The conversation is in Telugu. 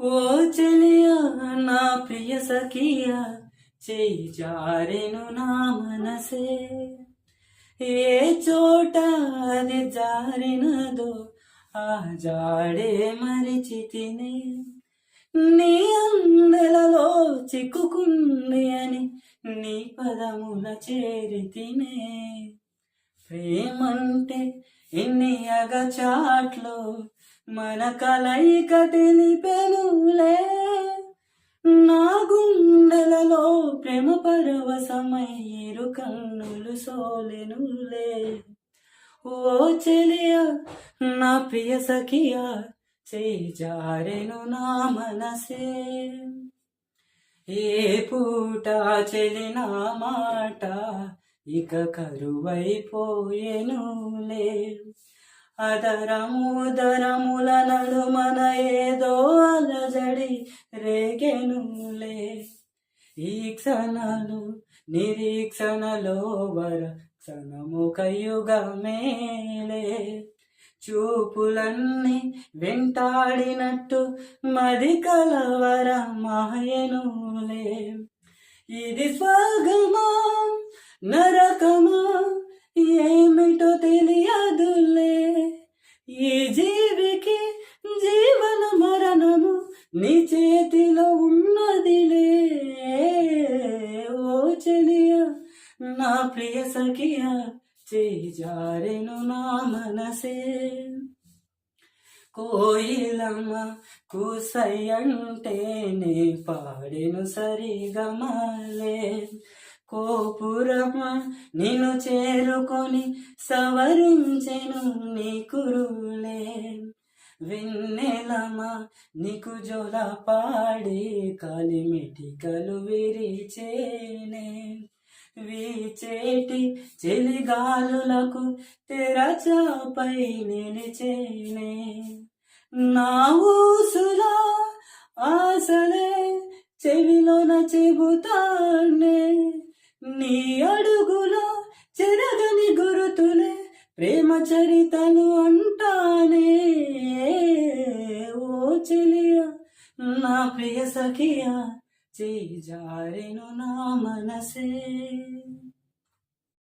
ఓ చెలియా నా ప్రియ సఖియా చేయి జారెను నా మనసే. ఏ చోట అది జారినదో ఆ జాడే మరిచి తినే. నీ అందెలలో చిక్కుకుంది అని నీ పదముల చేరి తినే. ప్రేమంటే ఎన్ని అగచాట్లో మన కలయిక తెలిపెనులే. నా గుండెలలో ప్రేమ పరవశమయ్యేరు కన్నులు సోలెనులే. ఓ చెలియా నా ప్రియ సఖియా చేజారెను జారెను నా మనసే. ఏ పూట చెలిన మాట ఇక కరువైపోయెనులే. అదరముదరముల నడుమన ఏదో అలజడి రేగెనులే ఈ క్షణాలు నిరీక్షణలో వర క్షణము కయుగమేలే చూపులన్నీ వెంటాడినట్టు మది కలవర మాయనులే. ఇది స్వర్గమా నరకమా నీ చేతిలో ఉన్నదిలే ఓ చెలియా నా ప్రియ సఖియా చేజారెను నా మనసే. కోయిలమ్మ కూసయ్యంటేనే పాడెను సరిగమలే. కోపురమ్మ నిన్ను చేరుకొని సవరించెను నీ కురులే. వెన్నెలమా నీకు జోల పాడే కలిమిటికలు విరిచేనే. వీచేటి చెలిగాలులకు తెరచపై నిలిచేనే. నా ఊసులా ఆశలే చెవిలోన చెబుతానే. నీ అడుగులో చెరగని గురుతులే ప్రేమ చరితలు అంటానే. ఓ చెలియా నా ప్రియ సఖియా చేయి జారెను నా మనసే.